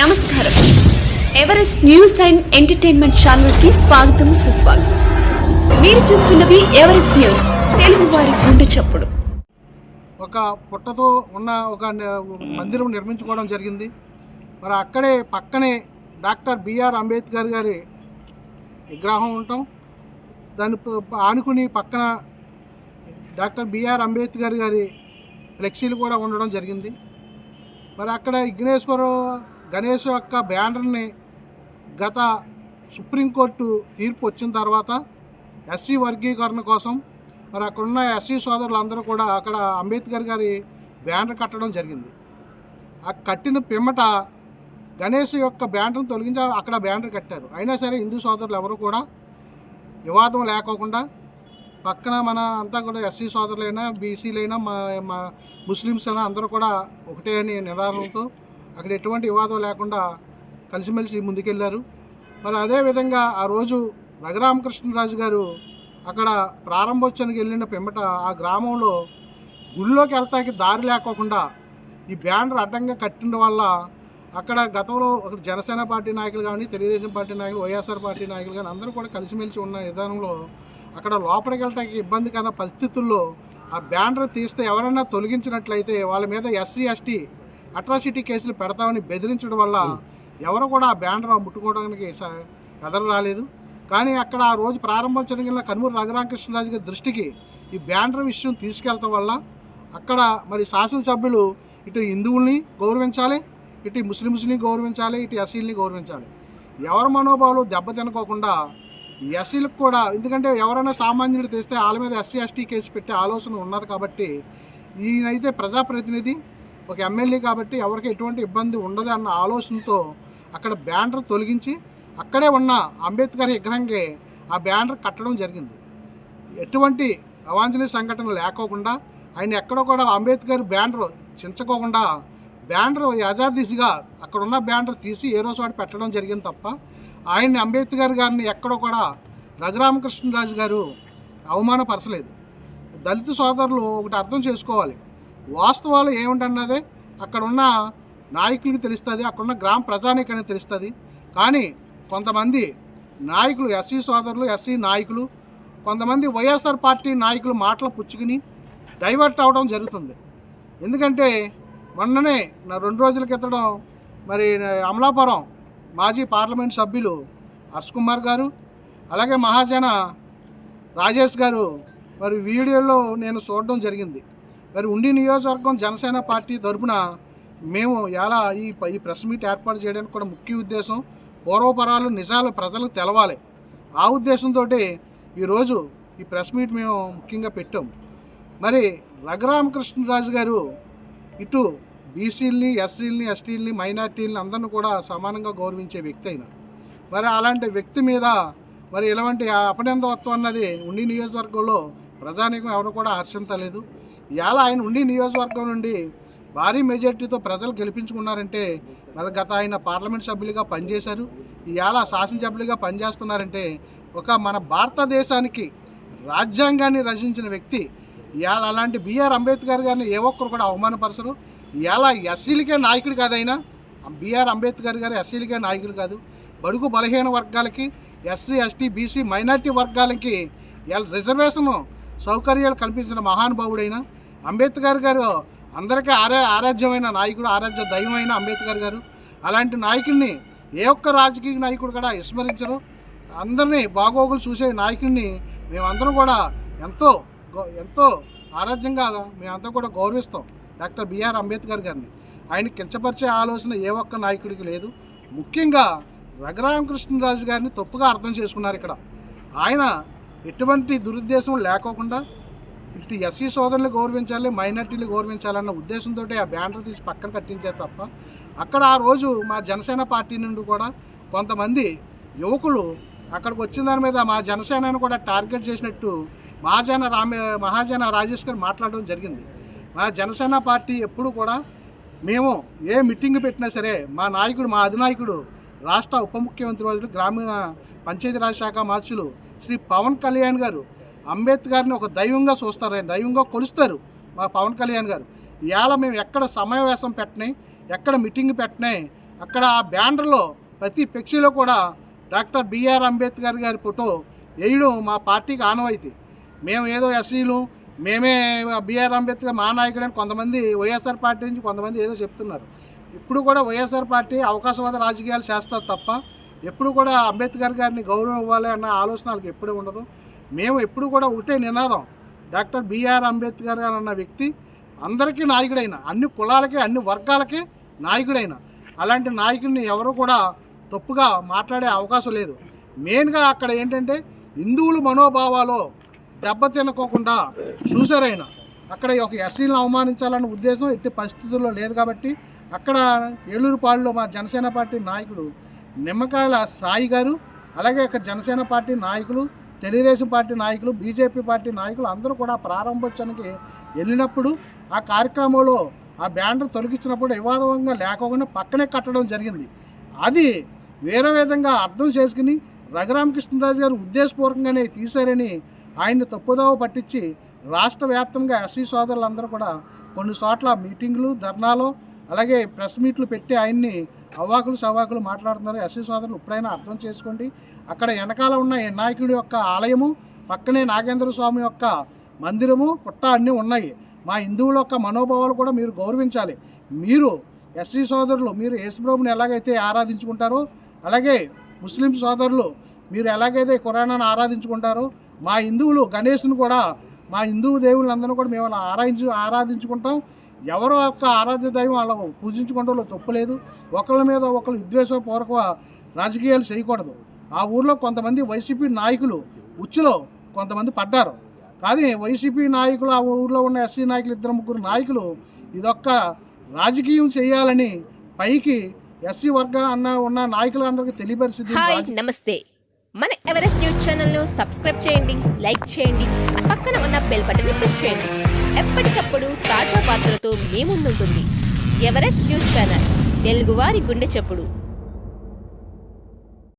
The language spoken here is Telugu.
నమస్కారం. ఎవరెస్ట్ న్యూస్ అండ్ ఎంటర్టైన్మెంట్ ఛానల్కి స్వాగతం సుస్వాగతం. మీరు చూస్తున్నది ఎవరెస్ట్ న్యూస్ తెలుగు వారి గుండె చప్పుడు. ఒక పుట్టతో ఉన్న ఒక మందిరం నిర్మించుకోవడం జరిగింది. మరి అక్కడే పక్కనే డాక్టర్ బిఆర్ అంబేద్కర్ గారి విగ్రహం ఉండటం దాని ఆనుకుని పక్కన డాక్టర్ బిఆర్ అంబేద్కర్ గారి ఫ్లెక్సీలు కూడా ఉండడం జరిగింది. మరి అక్కడ విఘ్నేశ్వర గణేష్ యొక్క బ్యానర్ని గత సుప్రీంకోర్టు తీర్పు వచ్చిన తర్వాత ఎస్సీ వర్గీకరణ కోసం మరి అక్కడున్న ఎస్సీ సోదరులందరూ కూడా అక్కడ అంబేద్కర్ గారి బ్యానర్ కట్టడం జరిగింది. ఆ కట్టిన పిమ్మట గణేష్ యొక్క బ్యానర్ను తొలగించి అక్కడ బ్యానర్ కట్టారు. అయినా సరే హిందూ సోదరులు ఎవరు కూడా వివాదం లేకోకుండా పక్కన మన అంతా కూడా ఎస్సీ సోదరులైనా బీసీలైనా మా మా ముస్లిమ్స్ అయినా అందరూ కూడా ఒకటే అని నిదానంతో అక్కడ ఎటువంటి వివాదం లేకుండా కలిసిమెలిసి ముందుకెళ్ళారు మరి అదేవిధంగా ఆ రోజు రఘురామకృష్ణరాజు గారు అక్కడ ప్రారంభోత్సవానికి వెళ్ళిన పిమ్మట ఆ గ్రామంలో గుళ్ళోకి వెళ్తాకి దారి లేకోకుండా ఈ బ్యానర్ అడ్డంగా కట్టిన వల్ల అక్కడ గతంలో ఒక జనసేన పార్టీ నాయకులు కానీ తెలుగుదేశం పార్టీ నాయకులు వైఎస్ఆర్ పార్టీ నాయకులు కానీ అందరూ కూడా కలిసిమెలిసి ఉన్న విధానంలో అక్కడ లోపలికి వెళ్ళటానికి ఇబ్బందికరమైన పరిస్థితుల్లో ఆ బ్యానర్ తీస్తే ఎవరైనా తొలగించినట్లయితే వాళ్ళ మీద ఎస్సీ ఎస్టీ అట్రాసిటీ కేసులు పెడతామని బెదిరించడం వల్ల ఎవరు కూడా ఆ బ్యానర్ ముట్టుకోవడానికి ఎదరు రాలేదు. కానీ అక్కడ ఆ రోజు ప్రారంభోత్సవం జరిగిన కనుమూరు రఘురామకృష్ణరాజు గారి దృష్టికి ఈ బ్యానర్ విషయం తీసుకెళ్తాం వల్ల అక్కడ మరి శాసనసభ్యులు ఇటు హిందువుల్ని గౌరవించాలి ఇటు ముస్లిమ్స్ని గౌరవించాలి ఇటు ఎస్సీలని గౌరవించాలి. ఎవరి మనోభావాలు దెబ్బతినకోకుండా ఎస్సీలకు కూడా ఎందుకంటే ఎవరైనా సామాన్యుడు తెస్తే వాళ్ళ మీద ఎస్సీ ఎస్టీ కేసు పెట్టే ఆలోచన ఉన్నది కాబట్టి ఈయనైతే ప్రజాప్రతినిధి ఒక ఎమ్మెల్యే కాబట్టి ఎవరికి ఎటువంటి ఇబ్బంది ఉండదు అన్న ఆలోచనతో అక్కడ బ్యానర్ తొలగించి అక్కడే ఉన్న అంబేద్కర్ విగ్రహంకి ఆ బ్యానర్ కట్టడం జరిగింది. ఎటువంటి అవాంఛనీయ సంఘటన లేకోకుండా ఆయన ఎక్కడో కూడా అంబేద్కర్ బ్యానర్ చించకోకుండా బ్యానర్ యథాదిశగా అక్కడ ఉన్న బ్యానర్ తీసి ఏ రోజు వాడు పెట్టడం జరిగింది తప్ప ఆయన్ని అంబేద్కర్ గారిని ఎక్కడో కూడా రఘురామకృష్ణరాజు గారు అవమానపరచలేదు. దళిత సోదరులు ఒకటి అర్థం చేసుకోవాలి. వాస్తవాలు ఏమిటన్నదే అక్కడున్న నాయకులకి తెలుస్తుంది అక్కడున్న గ్రామ ప్రజానికానికి తెలుస్తుంది. కానీ కొంతమంది నాయకులు ఎస్సీ సోదరులు ఎస్సీ నాయకులు కొంతమంది వైఎస్ఆర్ పార్టీ నాయకులు మాటలు పుచ్చుకుని డైవర్ట్ అవడం జరుగుతుంది. ఎందుకంటే మొన్ననే నా రెండు రోజుల క్రితం మరి అమలాపురం మాజీ పార్లమెంట్ సభ్యులు హర్ష్ కుమార్ గారు అలాగే మహాజన రాజేష్ గారు మరి వీడియోలో నేను చూడడం జరిగింది. మరి ఉండి నియోజకవర్గం జనసేన పార్టీ తరఫున మేము ఎలా ఈ ఈ ప్రెస్ మీట్ ఏర్పాటు చేయడానికి కూడా ముఖ్య ఉద్దేశం పూర్వపరాలు నిజాలు ప్రజలకు తెలవాలి. ఆ ఉద్దేశంతో ఈరోజు ఈ ప్రెస్ మీట్ మేము ముఖ్యంగా పెట్టాం. మరి రఘురామకృష్ణరాజు గారు ఇటు బీసీలని ఎస్సీలని ఎస్టీలని మైనార్టీలని అందరిని కూడా సమానంగా గౌరవించే వ్యక్తి అయిన మరి అలాంటి వ్యక్తి మీద మరి ఇలాంటి అపనిందవత్వం అన్నది ఉండి నియోజకవర్గంలో ప్రజానీకం ఎవరు కూడా హర్షించలేదు. ఇవాళ ఆయన ఉండి నియోజకవర్గం నుండి భారీ మెజార్టీతో ప్రజలు గెలిపించుకున్నారంటే మరి గత ఆయన పార్లమెంట్ సభ్యులుగా పనిచేశారు ఇవాళ శాసనసభ్యులుగా పనిచేస్తున్నారంటే ఒక మన భారతదేశానికి రాజ్యాంగాన్ని రచించిన వ్యక్తి ఇవాళ అలాంటి బిఆర్ అంబేద్కర్ గారిని ఏ ఒక్కరు కూడా అవమానపరచరు. ఇవాళ ఎస్సీలకే నాయకుడు కాదైనా బీఆర్ అంబేద్కర్ గారు ఎస్సీలకే నాయకుడు కాదు. బడుగు బలహీన వర్గాలకి ఎస్సీ ఎస్టీ బీసీ మైనార్టీ వర్గాలకి ఇలా రిజర్వేషన్ సౌకర్యాలు కల్పించిన మహానుభావుడైన అంబేద్కర్ గారు అందరికీ ఆరా ఆరాధ్యమైన నాయకుడు ఆరాధ్య దైవమైన అంబేద్కర్ గారు. అలాంటి నాయకుడిని ఏ ఒక్క రాజకీయ నాయకుడు కూడా విస్మరించరు. అందరినీ బాగోగులు చూసే నాయకుడిని మేమందరం కూడా ఎంతో ఎంతో ఆరాధ్యంగా మేమంతా కూడా గౌరవిస్తాం డాక్టర్ బిఆర్ అంబేద్కర్ గారిని. ఆయన కించపరిచే ఆలోచన ఏ ఒక్క నాయకుడికి లేదు. ముఖ్యంగా రఘురామకృష్ణరాజు గారిని తప్పుగా అర్థం చేసుకున్నారు ఇక్కడ. ఆయన ఎటువంటి దురుద్దేశం లేకోకుండా ఇటు ఎస్సీ సోదరులు గౌరవించాలి మైనార్టీలు గౌరవించాలన్న ఉద్దేశంతో ఆ బ్యానర్ తీసి పక్కన కట్టించారు తప్ప అక్కడ ఆ రోజు మా జనసేన పార్టీ నుండి కూడా కొంతమంది యువకులు అక్కడికి వచ్చిన దాని మీద మా జనసేనను కూడా టార్గెట్ చేసినట్టు మహాజన రామే మహాజన రాజేష్ గారు మాట్లాడడం జరిగింది. మా జనసేన పార్టీ ఎప్పుడు కూడా మేము ఏ మీటింగ్ పెట్టినా సరే మా నాయకుడు మా అధినాయకుడు రాష్ట్ర ఉప ముఖ్యమంత్రి గ్రామీణ పంచాయతీరాజ్ శాఖ మార్చులు శ్రీ పవన్ కళ్యాణ్ గారు అంబేద్కర్ని ఒక దైవంగా చూస్తారు ఆయన దైవంగా కొలుస్తారు మా పవన్ కళ్యాణ్ గారు. ఇవాళ మేము ఎక్కడ సమావేశం పెట్టినాయి ఎక్కడ మీటింగ్ పెట్టినాయి అక్కడ ఆ బ్యానర్లో ప్రతి పెక్షిలో కూడా డాక్టర్ బిఆర్ అంబేద్కర్ గారి ఫోటో వేయడం మా పార్టీకి ఆనవాయితీ. మేము ఏదో ఎస్సీలు మేమే బిఆర్ అంబేద్కర్ మా నాయకుడని కొంతమంది వైఎస్ఆర్ పార్టీ నుంచి కొంతమంది ఏదో చెప్తున్నారు. ఇప్పుడు కూడా వైఎస్ఆర్ పార్టీ అవకాశవాద రాజకీయాలు చేస్తారు తప్ప ఎప్పుడు కూడా అంబేద్కర్ గారిని గౌరవం ఇవ్వాలి అన్న ఆలోచన వాళ్ళకి ఎప్పుడూ ఉండదు. మేము ఎప్పుడు కూడా ఒకటే నినాదం. డాక్టర్ బిఆర్ అంబేద్కర్ గారు అన్న వ్యక్తి అందరికీ నాయకుడైన అన్ని కులాలకి అన్ని వర్గాలకి నాయకుడైన. అలాంటి నాయకుడిని ఎవరు కూడా తప్పుగా మాట్లాడే అవకాశం లేదు. మెయిన్గా అక్కడ ఏంటంటే హిందువులు మనోభావాలు దెబ్బతినకోకుండా చూసారైన అక్కడ ఒక ఎస్సీలను అవమానించాలన్న ఉద్దేశం ఎట్టి పరిస్థితుల్లో లేదు కాబట్టి అక్కడ ఏలూరుపాడులో మా జనసేన పార్టీ నాయకుడు నిమ్మకాయల సాయి గారు అలాగే ఇక్కడ జనసేన పార్టీ నాయకులు తెలుగుదేశం పార్టీ నాయకులు బీజేపీ పార్టీ నాయకులు అందరూ కూడా ప్రారంభోత్సవానికి వెళ్ళినప్పుడు ఆ కార్యక్రమంలో ఆ బ్యానర్ తొలగించినప్పుడు వివాదంగా లేకోకుండా పక్కనే కట్టడం జరిగింది. అది వేరే విధంగా అర్థం చేసుకుని రఘురామకృష్ణరాజు గారు ఉద్దేశపూర్వకంగానే తీశారని ఆయన్ని తప్పుదోవ పట్టించి రాష్ట్ర వ్యాప్తంగా ఎస్సీ సోదరులందరూ కూడా కొన్ని చోట్ల మీటింగులు ధర్నాలు అలాగే ప్రెస్ మీట్లు పెట్టి ఆయన్ని అవ్వాకులు సవాకులు మాట్లాడుతున్నారు. ఎస్సీ సోదరులు ఇప్పుడైనా అర్థం చేసుకోండి. అక్కడ వెనకాల ఉన్న నాయకుడి యొక్క ఆలయము పక్కనే నాగేంద్ర స్వామి యొక్క మందిరము పుట్ట అన్నీ ఉన్నాయి. మా హిందువుల యొక్క మనోభావాలు కూడా మీరు గౌరవించాలి. మీరు ఎస్సీ సోదరులు మీరు యేసుప్రభుని ఎలాగైతే ఆరాధించుకుంటారో అలాగే ముస్లిం సోదరులు మీరు ఎలాగైతే కురాణాన్ని ఆరాధించుకుంటారో మా హిందువులు గణేష్ను కూడా మా హిందూ దేవుళ్ళందరూ కూడా మేము అలా ఆరాధించు ఆరాధించుకుంటాం. ఎవరో యొక్క ఆరాధ్య దైవం వాళ్ళ పూజించుకోవడంలో తప్పులేదు. ఒకళ్ళ మీద ఒకళ్ళు విద్వేషపూర్వక రాజకీయాలు చేయకూడదు. ఆ ఊర్లో కొంతమంది వైసీపీ నాయకులు ఉచ్చులో కొంతమంది పడ్డారు. కానీ వైసీపీ నాయకులు ఆ ఊర్లో ఉన్న ఎస్సీ నాయకులు ఇద్దరు ముగ్గురు నాయకులు ఇదొక్క రాజకీయం చేయాలని పైకి ఎస్సీ వర్గ అన్న ఉన్న నాయకులందరికీ తెలియపరిచింది హాయ్ నమస్తే. మన ఎవరెస్ట్ న్యూస్ ఛానల్ను సబ్స్క్రైబ్ చేయండి లైక్ చేయండి పక్కన ఉన్న బెల్ బటన్ని ప్రెస్ చేయండి. ఎప్పటికప్పుడు తాజా వార్తలతో మీ ముందుంటుంది. ఎవరెస్ట్ న్యూస్ ఛానల్ తెలుగువారి గుండె చెప్పుడు.